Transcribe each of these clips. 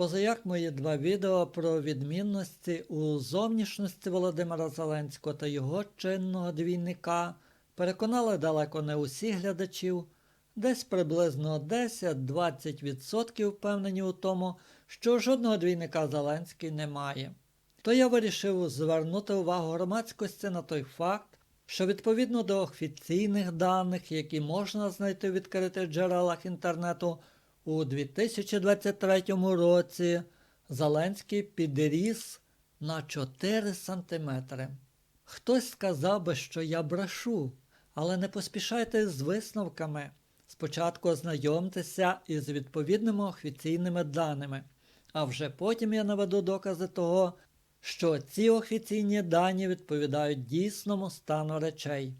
Позаяк мої два відео про відмінності у зовнішності Володимира Зеленського та його чинного двійника переконали далеко не усіх глядачів, десь приблизно 10-20% впевнені у тому, що жодного двійника Зеленський не має. То я вирішив звернути увагу громадськості на той факт, що відповідно до офіційних даних, які можна знайти в відкритих джерелах інтернету, у 2023 році Зеленський підріс на 4 сантиметри. Хтось сказав би, що я брешу, але не поспішайте з висновками. Спочатку ознайомтеся із відповідними офіційними даними, а вже потім я наведу докази того, що ці офіційні дані відповідають дійсному стану речей.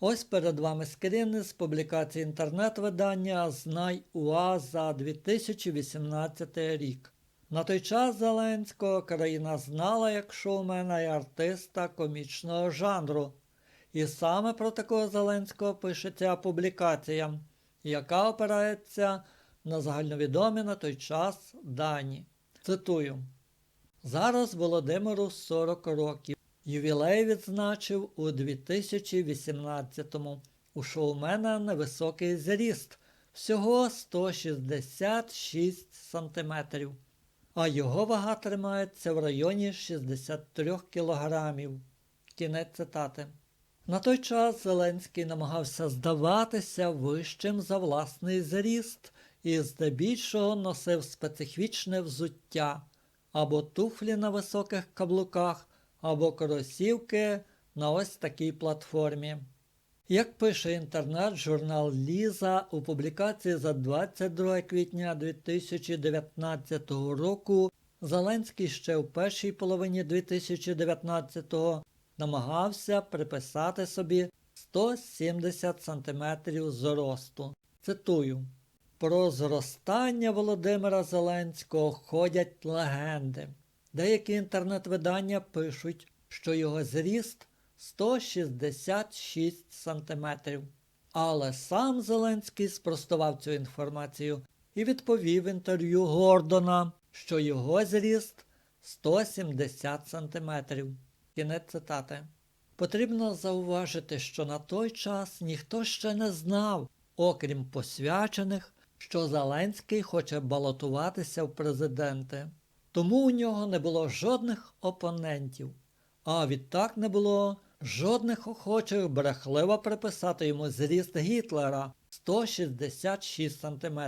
Ось перед вами скріни з публікації інтернет-видання Знай УА за 2018 рік. На той час Зеленського країна знала як шоумена і артиста комічного жанру. І саме про такого Зеленського пише ця публікація, яка опирається на загальновідомі на той час дані. Цитую. Зараз Володимиру 40 років. Ювілей відзначив у 2018-му. У шоумена невисокий зріст, всього 166 сантиметрів, а його вага тримається в районі 63 кілограмів. Кінець цитати. На той час Зеленський намагався здаватися вищим за власний зріст і здебільшого носив специфічне взуття або туфлі на високих каблуках, або кросівки на ось такій платформі. Як пише інтернет-журнал Ліза у публікації за 22 квітня 2019 року, Зеленський ще в першій половині 2019-го намагався приписати собі 170 см зросту. Цитую. Про зростання Володимира Зеленського ходять легенди. Деякі інтернет-видання пишуть, що його зріст 166 сантиметрів. Але сам Зеленський спростував цю інформацію і відповів інтерв'ю Гордона, що його зріст 170 сантиметрів. Кінець цитати. Потрібно зауважити, що на той час ніхто ще не знав, окрім посвячених, що Зеленський хоче балотуватися в президенти. Тому у нього не було жодних опонентів, а відтак не було жодних охочих брехливо приписати йому зріст Гітлера 166 см.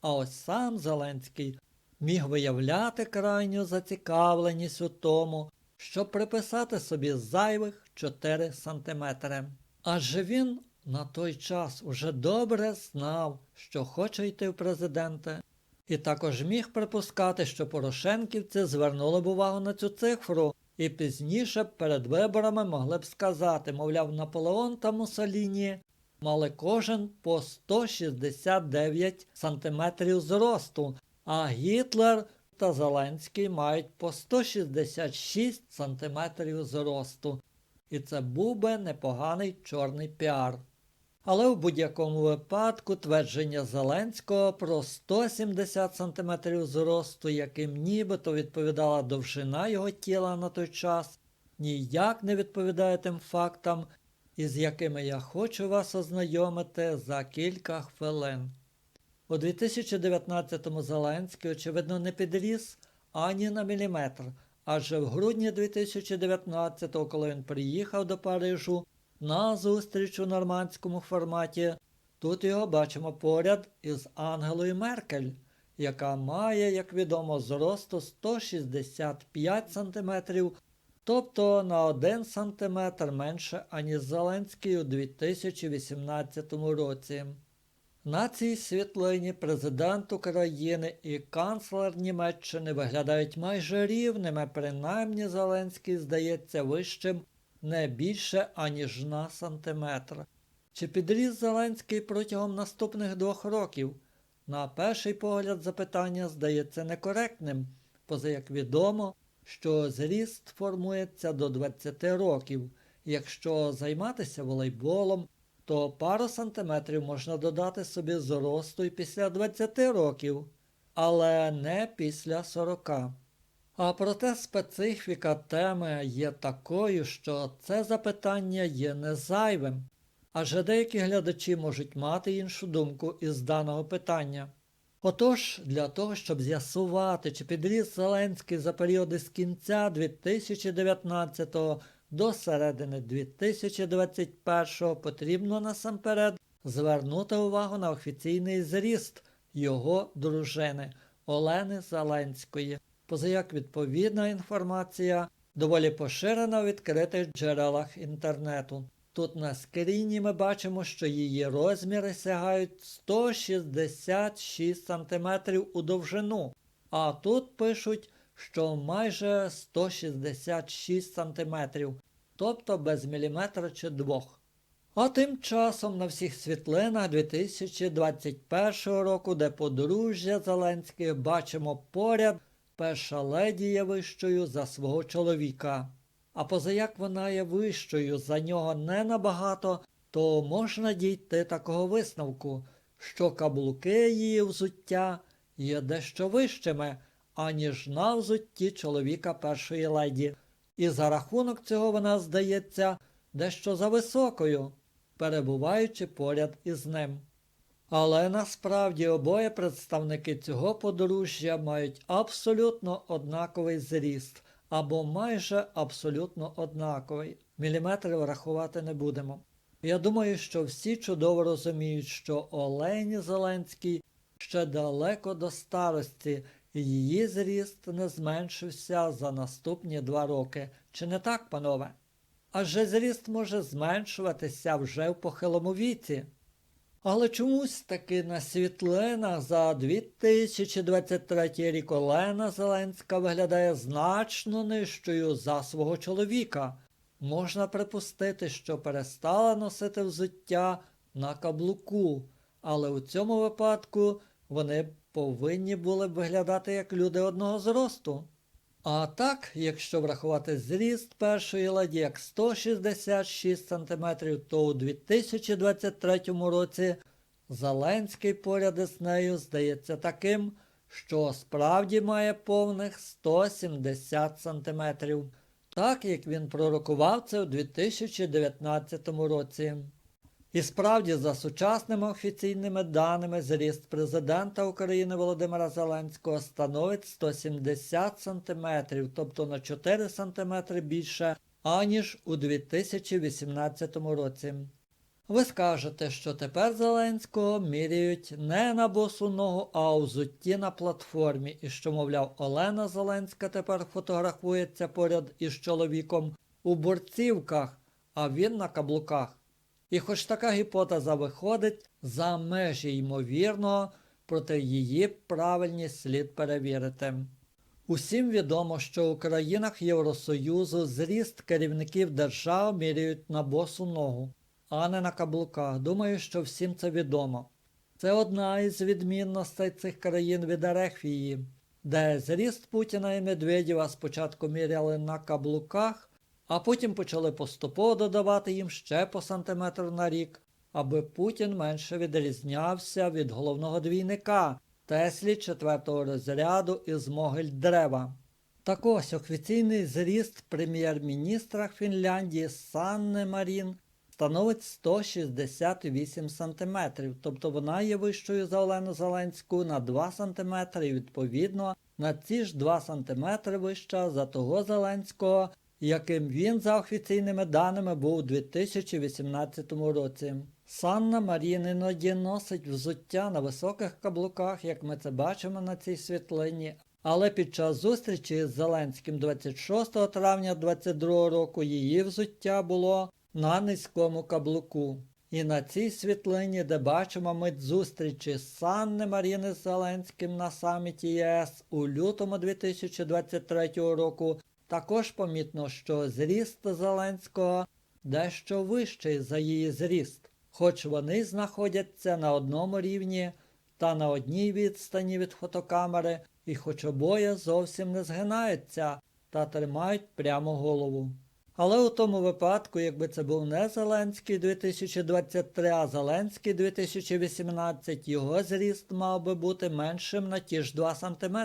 А ось сам Зеленський міг виявляти крайню зацікавленість у тому, щоб приписати собі зайвих 4 см. Адже він на той час уже добре знав, що хоче йти в президенти, і також міг припускати, що Порошенківці звернули б увагу на цю цифру, і пізніше перед виборами могли б сказати, мовляв, Наполеон та Муссоліні мали кожен по 169 сантиметрів зросту, а Гітлер та Зеленський мають по 166 сантиметрів зросту. І це був би непоганий чорний піар. Але в будь-якому випадку твердження Зеленського про 170 см зросту, яким нібито відповідала довжина його тіла на той час, ніяк не відповідає тим фактам, із якими я хочу вас ознайомити за кілька хвилин. У 2019-му Зеленський, очевидно, не підріс ані на міліметр, адже в грудні 2019-го, коли він приїхав до Парижу, на зустріч у нормандському форматі. Тут його бачимо поряд із Ангелою Меркель, яка має, як відомо, зросту 165 см, тобто на 1 см менше, аніж Зеленський у 2018 році. На цій світлині президент України і канцлер Німеччини виглядають майже рівними, принаймні Зеленський здається вищим не більше аніж на сантиметр. Чи підріс Зеленський протягом наступних двох років? На перший погляд запитання здається некоректним, поза як відомо, що зріст формується до 20 років. Якщо займатися волейболом, то пару сантиметрів можна додати собі зросту і після 20 років. але не після 40. А проте специфіка теми є такою, що це запитання є не зайвим, адже деякі глядачі можуть мати іншу думку із даного питання. Отож, для того, щоб з'ясувати, чи підріс Зеленський за періоди з кінця 2019 до середини 2021 потрібно насамперед звернути увагу на офіційний зріст його дружини Олени Зеленської, позаяк відповідна інформація доволі поширена у відкритих джерелах інтернету. Тут на скріні ми бачимо, що її розміри сягають 166 см у довжину, а тут пишуть, що майже 166 см, тобто без міліметра чи двох. А тим часом на всіх світлинах 2021 року, де подружжя Зеленських бачимо поряд, перша леді є вищою за свого чоловіка. А позаяк вона є вищою за нього не набагато, то можна дійти такого висновку, що каблуки її взуття є дещо вищими, аніж на взутті чоловіка першої леді. І за рахунок цього вона здається дещо за високою, перебуваючи поряд із ним. Але насправді обоє представники цього подружжя мають абсолютно однаковий зріст або майже абсолютно однаковий. Міліметри врахувати не будемо. Я думаю, що всі чудово розуміють, що Олені Зеленській ще далеко до старості, і її зріст не зменшився за наступні два роки. Чи не так, панове? Адже зріст може зменшуватися вже в похилому віці. Але чомусь таки на світлинах за 2023 рік Олена Зеленська виглядає значно нижчою за свого чоловіка. Можна припустити, що перестала носити взуття на каблуку, але у цьому випадку вони повинні були б виглядати як люди одного зросту. А так, якщо врахувати зріст першої ладі як 166 см, то у 2023 році Зеленський поряд із нею здається таким, що справді має повних 170 см, так як він пророкував це у 2019 році. І справді, за сучасними офіційними даними, зріст президента України Володимира Зеленського становить 170 см, тобто на 4 см більше, аніж у 2018 році. Ви скажете, що тепер Зеленського міряють не на босу ногу, а у зутті на платформі, і що, мовляв, Олена Зеленська тепер фотографується поряд із чоловіком у борцівках, а він на каблуках. І хоч така гіпотеза виходить за межі ймовірного, проте її правильність слід перевірити. Усім відомо, що у країнах Євросоюзу зріст керівників держав міряють на босу ногу, а не на каблуках. Думаю, що всім це відомо. Це одна із відмінностей цих країн від Ерефії, де зріст Путіна і Медведєва спочатку міряли на каблуках, а потім почали поступово додавати їм ще по сантиметру на рік, аби Путін менше відрізнявся від головного двійника Теслі четвертого розряду із могиль дерева. Так ось офіційний зріст прем'єр-міністра Фінляндії Санни Марін становить 168 см, тобто вона є вищою за Олену Зеленську на 2 см відповідно на ці ж 2 см вища за того Зеленського, яким він за офіційними даними був у 2018 році. Санна Марін іноді носить взуття на високих каблуках, як ми це бачимо на цій світлині. Але під час зустрічі з Зеленським 26 травня 2022 року її взуття було на низькому каблуку. І на цій світлині, де бачимо мить зустрічі Санни Маріни з Зеленським на саміті ЄС у лютому 2023 року, також помітно, що зріст Зеленського дещо вищий за її зріст, хоч вони знаходяться на одному рівні та на одній відстані від фотокамери, і хоч обоє зовсім не згинаються та тримають прямо голову. Але у тому випадку, якби це був не Зеленський 2023, а Зеленський 2018, його зріст мав би бути меншим на ті ж 2 см,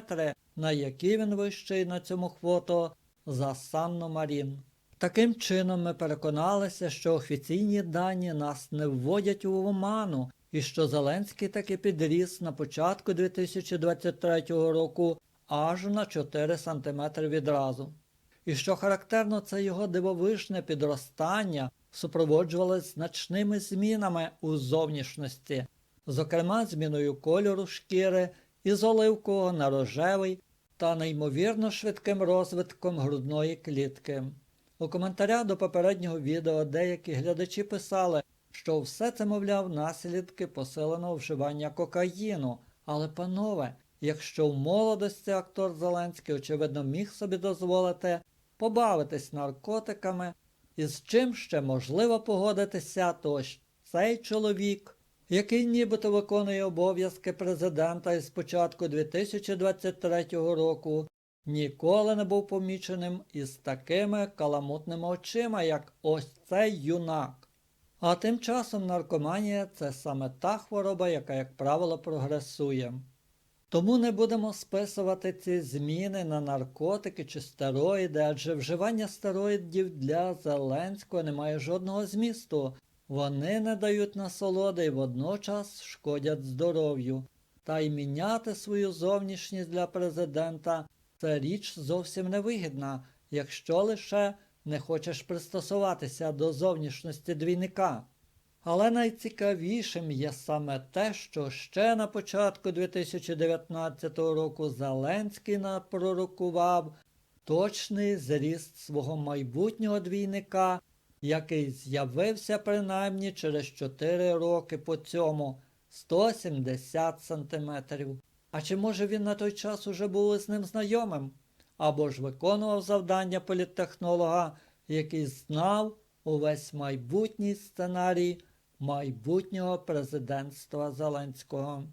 на які він вищий на цьому фото за Санну Марін. Таким чином ми переконалися, що офіційні дані нас не вводять у оману, і що Зеленський таки підріс на початку 2023 року аж на 4 см відразу. І що характерно, це його дивовижне підростання супроводжувалось значними змінами у зовнішності, зокрема зміною кольору шкіри із оливкового на рожевий та неймовірно швидким розвитком грудної клітки. У коментарях до попереднього відео деякі глядачі писали, що все це, мовляв, наслідки посиленого вживання кокаїну. Але, панове, якщо в молодості актор Зеленський, очевидно, міг собі дозволити побавитись наркотиками, і з чим ще можливо погодитися, то ж цей чоловік, який нібито виконує обов'язки президента із початку 2023 року, ніколи не був поміченим із такими каламутними очима, як ось цей юнак. А тим часом наркоманія це саме та хвороба, яка, як правило, прогресує. Тому не будемо списувати ці зміни на наркотики чи стероїди, адже вживання стероїдів для Зеленського не має жодного змісту. Вони не дають насолоди і водночас шкодять здоров'ю. Та й міняти свою зовнішність для президента це річ зовсім невигідна, якщо лише не хочеш пристосуватися до зовнішності двійника. Але найцікавішим є саме те, що ще на початку 2019 року Зеленський напророкував точний зріст свого майбутнього двійника, який з'явився принаймні через 4 роки по цьому 170 сантиметрів. А чи може він на той час уже був із ним знайомим? Або ж виконував завдання політтехнолога, який знав увесь майбутній сценарій майбутнього президентства Зеленського.